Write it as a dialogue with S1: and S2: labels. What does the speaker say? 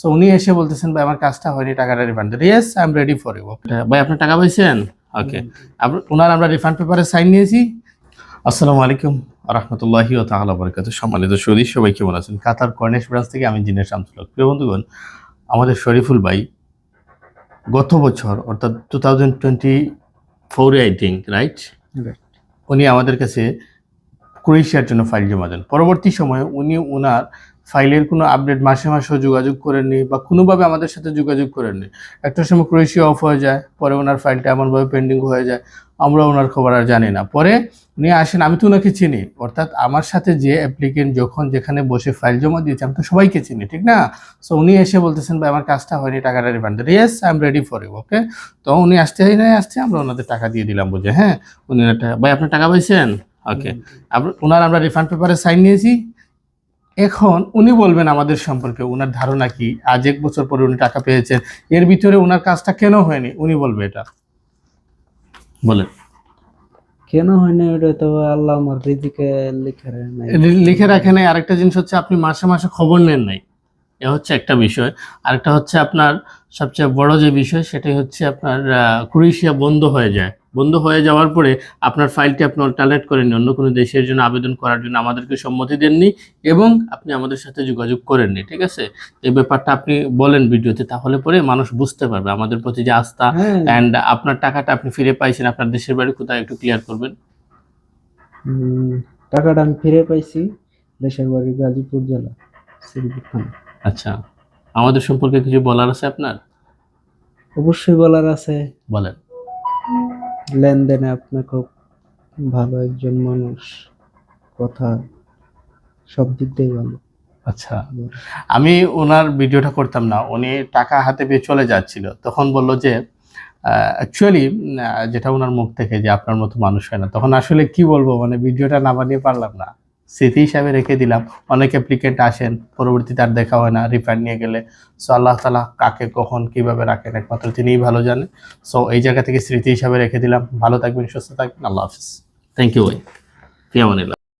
S1: So উনি এসে বলতেছেন ভাই আমার কাজটা হয়নি টাকাটা refund yes I am ready for you ভাই আপনার টাকা পাইছেন? ওকে ওনার আমরা রিফান্ড পেপারে সাইন নিয়েছি। আসসালামু আলাইকুম রহমতুল্লাহি ও তাহলা বরকাত। সম্মানিত শরীর সবাই কেমন আছেন? কাতার কর্নেশ ব্রাঞ্চ থেকে আমি জিনের শামসুল। প্রিয় বন্ধুগণ আমাদের শরীফুল ভাই গত বছর অর্থাৎ টু থাউজেন্ড টোয়েন্টি ফোরে আই থিঙ্ক রাইট. উনি আমাদের কাছে ক্রোয়েশিয়ার জন্য ফাইল জমা দেন। পরবর্তী সময়ে উনি ওনার ফাইলের কোনো আপডেট মাসে মাসেও যোগাযোগ করেননি বা কোনোভাবে আমাদের সাথে যোগাযোগ করেননি একটা সময় ক্রোয়েশিয়া অফ হয়ে যায়, পরে ওনার ফাইলটা এমনভাবে পেন্ডিং হয়ে যায়, আমরা ওনার খবর আর জানি না। পরে উনি আসেন, আমি তো ওনাকে চিনি। অর্থাৎ আমার সাথে যে অ্যাপ্লিকেন্ট যখন যেখানে বসে ফাইল জমা দিয়েছে, আমি তো সবাইকে চিনি, ঠিক না? সো উনি এসে বলতেছেন, ভাই, আমার কাজটা হয়নি, টাকাটা refund yes I am ready for you okay তো উনি আসতে আসছে আমরা ওনাদের টাকা দিয়ে দিলাম বুঝে হ্যাঁ? উনি ভাই আপনার টাকা পাইছেন? ওকে ওনার আমরা রিফান্ড পেপারে সাইন নিয়েছি। এখন উনি বলবেন আমাদের সম্পর্কে ওনার ধারণা কি? আজ এক বছর পরে উনি টাকা পেয়েছেন। এর ভিতরে ওনার কাজটা কেন হয়নি? উনি বলবে এটা। বলেন।
S2: কেন হয় না ওটা তো আল্লাহ আমার রিজিকে লিখে রাখে নাই।
S1: লিখে রাখেন নাই। আরেকটা জিনিস হচ্ছে আপনি মাসে মাসে খবর নেন নাই। এ হচ্ছে একটা বিষয়। আরেকটা হচ্ছে আপনার সবচেয়ে বড় যে বিষয় সেটাই হচ্ছে আপনার ক্রোয়েশিয়া বন্ধ হয়ে যায়। বন্ধ হয়ে যাওয়ার পরে আপনার ফাইলটি আপনি অল্টারনেট করেননি অন্য কোনো দেশের জন্য আবেদন করার জন্য আমাদেরকে সম্মতি দেননি এবং আপনি আমাদের সাথে যোগাযোগ করেননি ঠিক আছে? এই ব্যাপারটা আপনি বলেন ভিডিওতে তাহলে পরে মানুষ বুঝতে পারবে আমাদের প্রতি যে আস্থা অ্যান্ড আপনার টাকাটা আপনি ফিরে পাইছেন আপনার দেশের বাড়ি কোথায় একটু ক্লিয়ার করবেন।
S2: টাকাটা আমি ফিরে পাইছি দেশের বাড়ি গাজীপুর জেলা
S1: আচ্ছা আমাদের সম্পর্কে কিছু বলার আছে আপনার?
S2: অবশ্যই বলার আছে।
S1: বলেন।
S2: লেনদেনে আপনি খুব ভালো একজন মানুষ, কথা সব দিক দিয়ে ভালো।
S1: আচ্ছা আমি ওনার ভিডিওটা করতাম না, উনি টাকা হাতে পেয়ে চলে যাচ্ছিল, তখন বলল যে অ্যাকচুয়ালি যেটা ওনার মুখ থেকে যে আপনার মতো মানুষ হয় না, তখন আসলে কি বলব মানে ভিডিওটা না বানিয়ে পারলাম না। স্মৃতি হিসাবে রেখে দিলাম। অনেক অ্যাপ্লিকেন্ট আসেন, পরবর্তীতে আর দেখা হয় না রিফান্ড নিয়ে গেলে। সো আল্লাহ তালা কাকে, কখন, কীভাবে রাখেন একমাত্র তিনিই ভালো জানেন। সো এই জায়গা থেকে স্মৃতি হিসাবে রেখে দিলাম। ভালো থাকবেন, সুস্থ থাকবেন। আল্লাহ হাফিজ। থ্যাংক ইউ ভাই। ফিয়ামানিল্লাহ